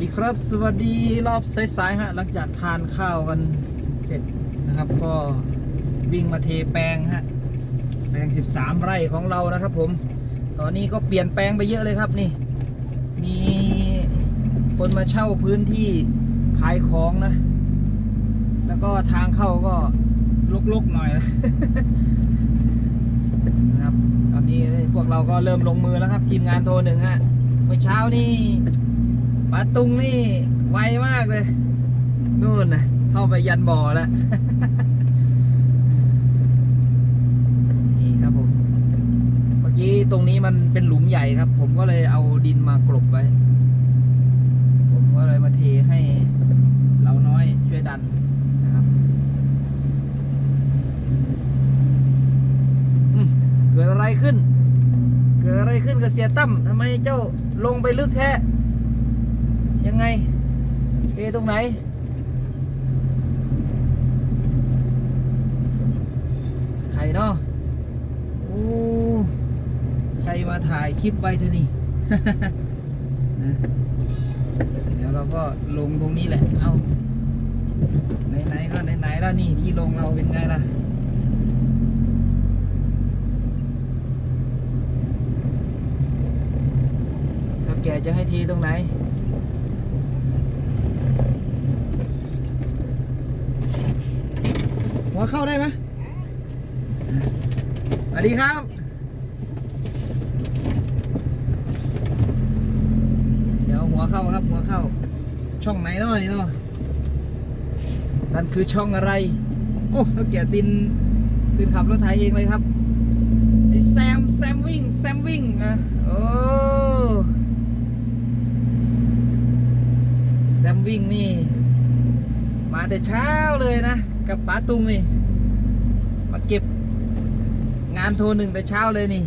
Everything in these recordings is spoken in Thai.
ดีครับ สวัสดีรอบสายๆฮะ หลังจากทานข้าวกันเสร็จนะครับ ก็วิ่งมาเทแปลงฮะ แปลง 13 ไร่ของเรานะครับผม ตอนนี้ก็เปลี่ยนแปลงไปเยอะเลยครับนี่ มีคนมาเช่าพื้นที่ขายของนะ แล้วก็ทางเข้าก็ลกๆหน่อยนะนะครับ ตอนนี้พวกเราก็เริ่มลงมือแล้วครับ ทีมงานโทรหนึ่งฮะเมื่อเช้านี่ ปาตุงนี่ไวมากเลย นู่นนะเข้าไปยันบ่อแล้วนี่ครับผม เมื่อกี้ตรงนี้มันเป็นหลุมใหญ่ครับ ผมก็เลยเอาดินมากลบไว้ ผมก็เลยมาเทให้เราน้อยช่วยดันนะครับเกิดอะไรขึ้น เกิดอะไรขึ้นกับเสียตั้มทำไมเจ้าลงไปลึกแท้ ยังไงเทตรงไหน ใครเนาะโอ้ใครมาถ่ายคลิปไว้เธอนี่นะเดี๋ยวเราก็ลงตรงนี้แหละ เอาไหนๆก็ไหนๆแล้วนี่ที่ลงเราเป็นไงล่ะแกจะให้ทีตรงไหน หัวเข้าได้ไหมสวัสดีครับ เดี๋ยวหัวเข้าครับหัวเข้า ช่องไหนเนาะนี่เนาะนั่นคือช่องอะไร โอ้เท่าแก่ตินขึ้นขับรถไถเองเลยครับไอ้แซมแซมวิ่งแซมวิ่งอะโอ้แซมวิ่งนี่ มาแต่เช้าเลยนะ กับป๋าตุงนี่มาเก็บ งานโทรหนึ่งแต่เช้าเลยนี่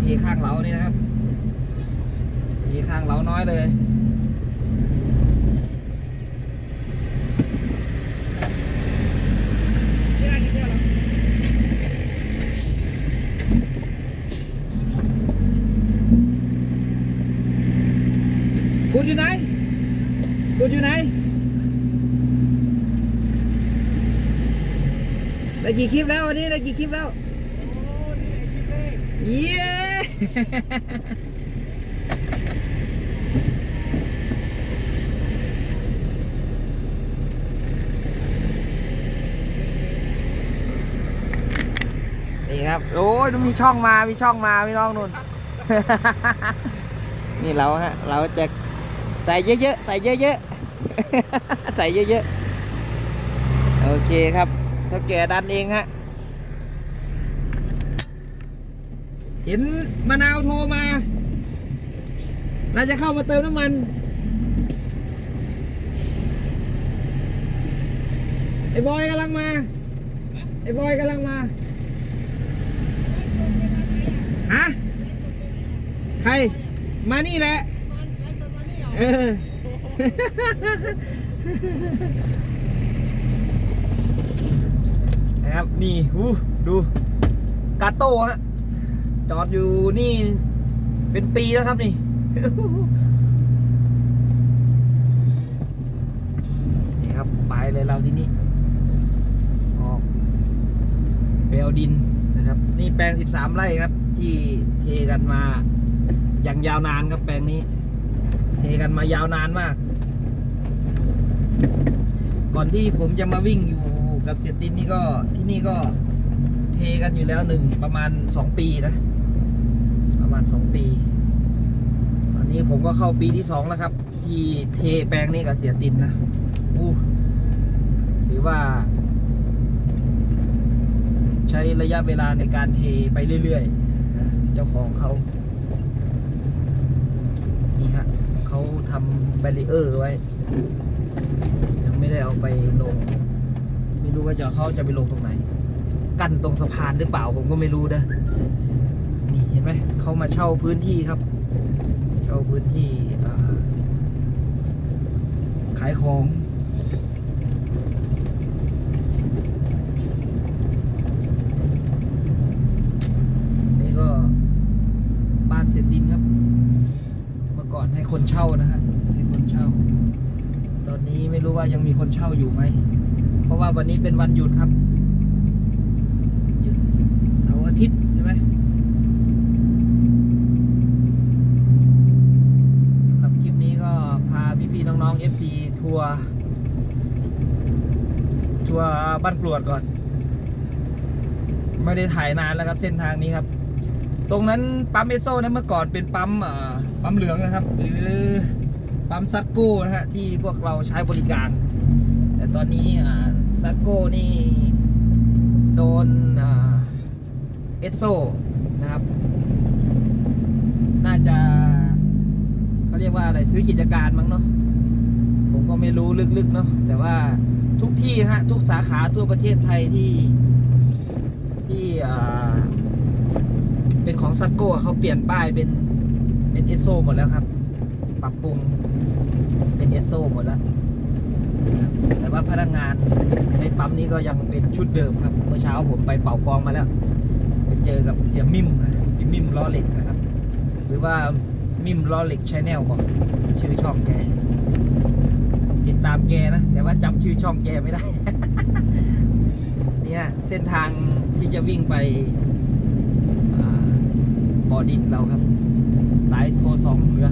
ทีข้างเรานี่นะครับ ทีข้างเราน้อยเลย คุณอยู่ไหน คุณอยู่ไหน ได้ กี่คลิปแล้ววันนี้ได้กี่คลิปแล้วเย้นี่ครับ โอ้ยมีช่องมา มีช่องมา พี่น้องนุ่น นี่เราฮะ เราจะใส่เยอะๆ ใส่เยอะๆ ใส่เยอะๆ โอเคครับ เท่าแก่ดันเองฮะ เห็นมะนาวโทรมา น่าจะเข้ามาเติมน้ำมันไอ้บอยกำลังมา ไอ้บอยกำลังมา ฮะ ใคร มานี่แหละ เออ นะครับ นี่หูดูกาโต้ฮะจอดอยู่นี่เป็นปีแล้วครับนี่นี่ครับไปเลยเราที่นี่ออกเปลดินนะครับ นี่แปลง 13 ไร่ครับ ที่เทกันมาอย่างยาวนานครับแปลงนี้ เทกันมายาวนานมาก ก่อนที่ผมจะมาวิ่งอยู่ กับเสียตินนี่ก็ที่นี่ก็เทกันอยู่แล้วหนึ่งประมาณสองปีนะ ประมาณสองปีตอนนี้ผมก็เข้าปีที่สองแล้วครับ ที่เทแปลงนี้กับเสียตินนะอู้ถือว่า ใช้ระยะเวลาในการเทไปเรื่อยๆนะเจ้าของเขานี่ฮะเขาทำแบรีเออร์ไว้ ยังไม่ได้เอาไปลง ไม่รู้ว่าจะเขาจะไปลงตรงไหน กันตรงสะพานหรือเปล่าผมก็ไม่รู้นะนี่เห็นไหมเขามาเช่าพื้นที่ครับ เช่าพื้นที่ขายของนี่ก็บ้านเสร็จดินครับ เมื่อก่อนให้คนเช่านะฮะให้คนเช่า ตอนนี้ไม่รู้ว่ายังมีคนเช่าอยู่ไหม ราะว่าวันนี้เป็นวันหยุดครับหยุดเสาร์อาทิตย์ใช่ไหมสำหรับคลิปนี้ก็พาพี่ๆน้องๆ FC ทัวร์ทัวร์บ้านกรวดก่อน ไม่ได้ถ่ายนานแล้วครับเส้นทางนี้ครับ ตรงนั้นปั๊มเอสโซนั้นเมื่อก่อนเป็นปั๊มเอ่อปั๊มเหลืองนะครับ หรือปั๊มซัตโก้นะฮะที่พวกเราใช้บริการ แต่ตอนนี้อ่า ซัตโก้นี่ โดนเอสโซนะครับ น่าจะเขาเรียกว่าอะไรซื้อกิจการมั้งเนาะผมก็ไม่รู้ลึกๆเนาะแต่ว่าทุกที่ฮะทุกสาขาทั่วประเทศไทยที่ที่เป็นของซัตโก้เขาเปลี่ยนป้ายเป็นเป็นเอสโซหมดแล้วครับ ปรับปรุงเป็นเอสโซหมดแล้วนะครับแต่ ว่าพนักงานในปั๊มนี้ก็ยังเป็นชุดเดิมครับเมื่อเช้าผมไปเป่ากองมาแล้วไปเจอกับเสียมิมนะพี่มิมล้อเหล็กนะครับ หรือว่ามิมล้อเหล็กชาแนลบอกชื่อช่องแกติดตามแกนะ แต่ว่าจำชื่อช่องแกไม่ได้ เนี่ยเส้นทางที่จะวิ่งไปอบ่อดินเราครับ สายโทรสองเหนือ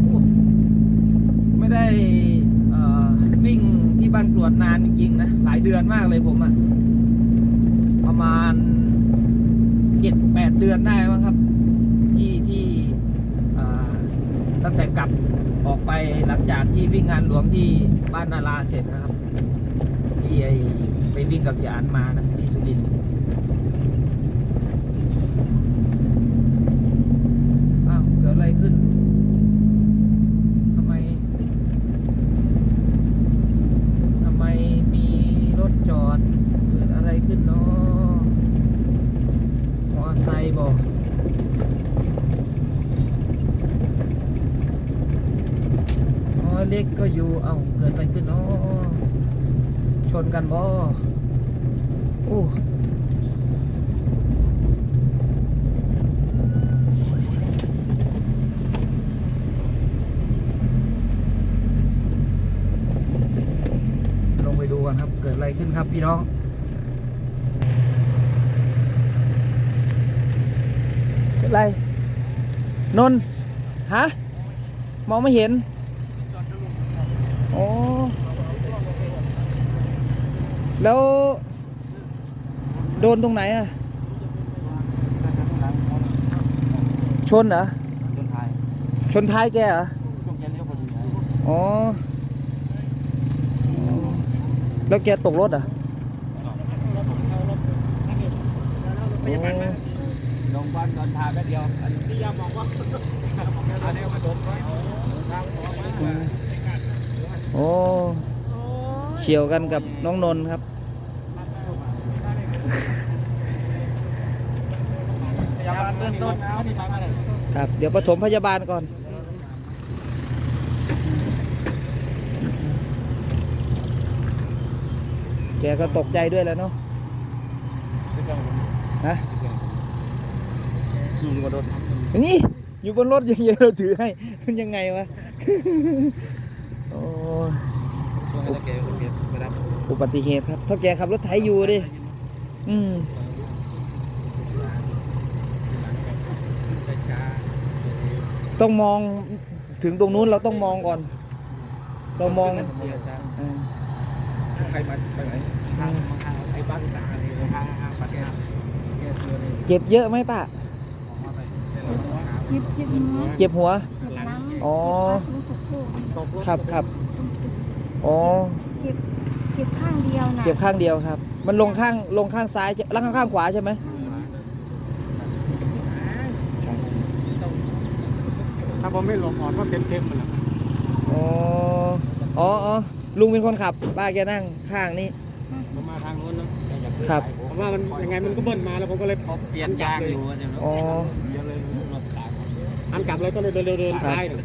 โอ้ไม่ได้เอ่อวิ่งที่บ้านกร วจนานจริงๆนะ หลายเดือนมากเลยผมอะประมาณเจ็ดแปดเดือนได้มั้งครับ ที่ที่ตั้งแต่กลับออกไปหลังจากที่วิ่งงานหลวงที่บ้านนาราเสร็จนะครับ ที่ไอไปวิ่งกับเสียอันมานะที่สุรินทร์อ้าวเกิดอะไรขึ้นทำไมทำไมมีรถจอด เกิดอะไรขึ้นเนาะมอไซค์บอ กอ๋อเล็กก็อยู่ เอ้าเกิดอะไรขึ้นเนาะชนกันบ่โอ้ลงไปดูกันครับ เกิดอะไรขึ้นครับพี่น้อง เกิด อะไร นนฮะ มองไม่เห็น โอ้ แล้ว โดนตรงไหนอะชนเหรอจนท้าย ชนท้ายแกเหรอช่วงแกเลี้ยวพอดีนะอ๋อ แล้วแกตกรถเหรอโอ้ ลงบ้านตอนทาแป๊บเดียวอันนี้ยามองว่าอันนี้มาโดนไว้ทางหัวมาโอ้เฉียวกันกับน้องนนท์ครับพยาบาลเบื้องต้นเขามีทางอะไรครับ เดี๋ยวปฐมพยาบาลก่อนแกก็ตกใจด้วยแล้วเนาะฮะ อยู่บนรถนี่อยู่บนรถอย่างเงี้ยเราถือให้มันยังไงวะโอ้ช่วงนั้นแกโอเคไปรับอุบัติเหตุครับเท่าแกขับรถไถอยู่ดิอืมช้าต้องมองถึงตรงนู้นเราต้องมองก่อน เรามองช้าอ่าใครมาไปไหนทางไอ้บ้านต่างๆนี่ทางทางปัดแกแกตัวนี้เจ็บเยอะไหมป้าออกมาไป เจ็บเจ็บหัวเจ็บหัว เจ็บหลังอ๋อ เจ็บปากรู้สึกโครถครับครับอ๋อเจ็บเจ็บข้างเดียวนะเจ็บข้างเดียวครับ มันลงข้างลงข้างซ้ายแล้วข้างข้างขวาใช่ไหมถ้าผมไม่หลบอ่อนก็เต็มเต็มมันและอ๋ออ๋ออ๋อลุงเป็นคนขับป้าแกนั่งข้างนี้ ผมมาทางโน้นนะครับ ผมว่ามันยังไงมันก็เบิ้ลมาแล้วผมก็เลยเปลี่ยนยางอยู่อ๋อ เดี๋ยวเลย อันกลับเลยก็เลยเดินเดินเดินท้ายหน่อย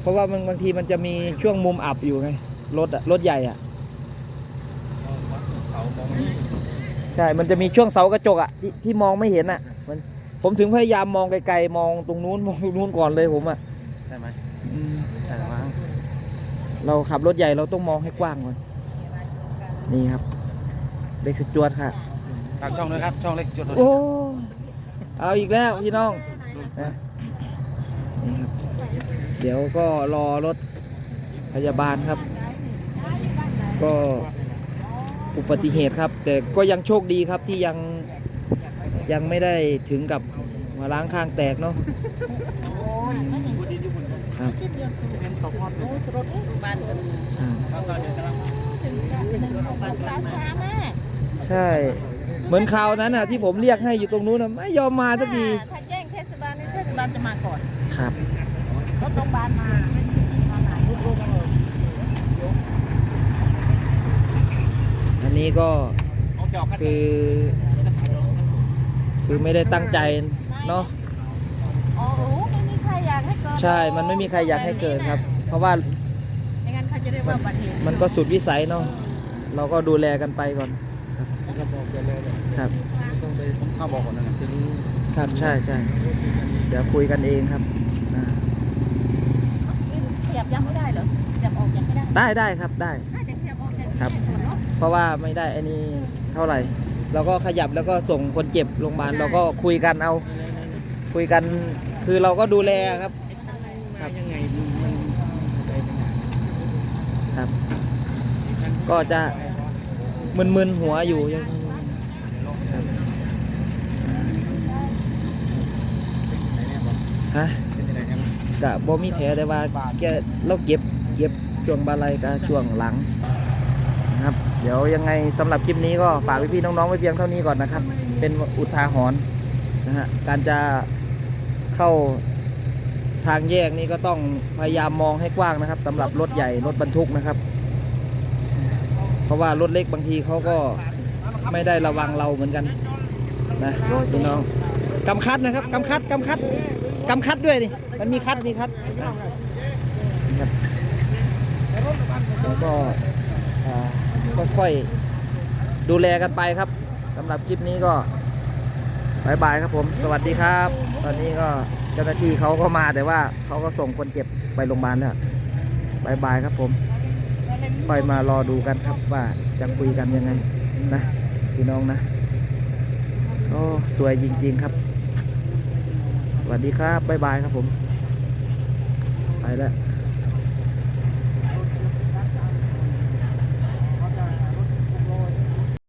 เพราะว่ามันบางทีมันจะมีช่วงมุมอับอยู่ไงรถอะรถใหญ่อะเสามองไม่ใช่ มันจะมีช่วงเสากระจกอะที่ที่มองไม่เห็นอะมันผมถึงพยายามมองไกลๆมองตรงนู้นมองตรงนู้นก่อนเลยผมอะใช่ไหมอืมใช่มั้งเราขับรถใหญ่เราต้องมองให้กว้างก่อนนี่ครับเด็กสจวดค่ะฝากช่องด้วยครับ ช่องเล็กจุดโอ้เอาอีกแล้วพี่น้องนะนี่ครับ เดี๋ยวก็รอรถพยาบาลครับ ก็อุบัติเหตุครับ แต่ก็ยังโชคดีครับที่ยังยังไม่ได้ถึงกับมาล้างข้างแตกเนาะครับอ่าตาช้ามากใช่ เหมือนคราวนั้นอะที่ผมเรียกให้อยู่ตรงนู้นนะไม่ยอมมาสักทีถ้าแจ้งเทศบาลนี่เทศบาลจะมาก่อน ครับรถโรงพยาบาลมามาหาลูกอันนี้ก็คือคือไม่ได้ตั้งใจเนาะอ๋อโอ้ไม่มีใครอยากให้เกิดใช่ มันไม่มีใครอยากให้เกิดครับ เพราะว่าไม่งั้นเขาจะเรียกว่าอุบัติเหตุมันก็สุดวิสัยเนาะเราก็ดูแลกันไปก่อนก็บอกไปเลยเลยครับต้องไปผมเข้าบอกก่อนนะถึงครับใช่ใช่เดี๋ยวคุยกันเองครับอ่า นี่ขยับยังไม่ได้เหรอขยับออกยัง ไม่ได้ได้ได้ครับได้ น่าจะขยับออกจากที่ครับแก่ก่อนเนาะเพราะว่าไม่ได้อันนี้เท่าไหร่เราก็ขยับแล้วก็ส่งคนเจ็บโรงพยาบาลเราก็คุยกันเอา คุยกันคือเราก็ดูแลครับครับยังไงมันไปเป็นไงครับ ก็จะมึนๆหัวอยู่ยังครับฮะเป็นยังไงกันกะบ่มีแผลแต่ว่าแกเราเก็บเก็บ ช่วงบาไหลกับช่วงหลังนะครับ เดี๋ยวยังไงสำหรับคลิปนี้ก็ฝากพี่ๆน้องๆไว้เพียงเท่านี้ก่อนนะครับ เป็นอุทาหรณ์นะฮะการจะเข้าทางแยกนี้ก็ต้องพยายามมองให้กว้างนะครับสำหรับรถใหญ่รถบรรทุกนะครับ เพราะว่ารถเล็กบางทีเขาก็ไม่ได้ระวังเราเหมือนกันนะพี่น้องกำคัดนะครับกำคัดกำคัดกำคัดด้วยนี่มันมีคัดมีคัดนะครับ แล้วก็ค่อยๆดูแลกันไปครับสำหรับคลิปนี้ก็บายบายครับผม สวัสดีครับ ตอนนี้ก็เจ้าหน้าที่เขาก็มาแต่ว่าเขาก็ส่งคนเจ็บไปโรงพยาบาลแล้วบายบายครับผมค่อยมารอดูกันครับว่าจะคุยกันยังไงนะพี่น้องนะโอ้สวยจริง ๆครับ สวัสดีครับบายบายครับผม ไปแล้ว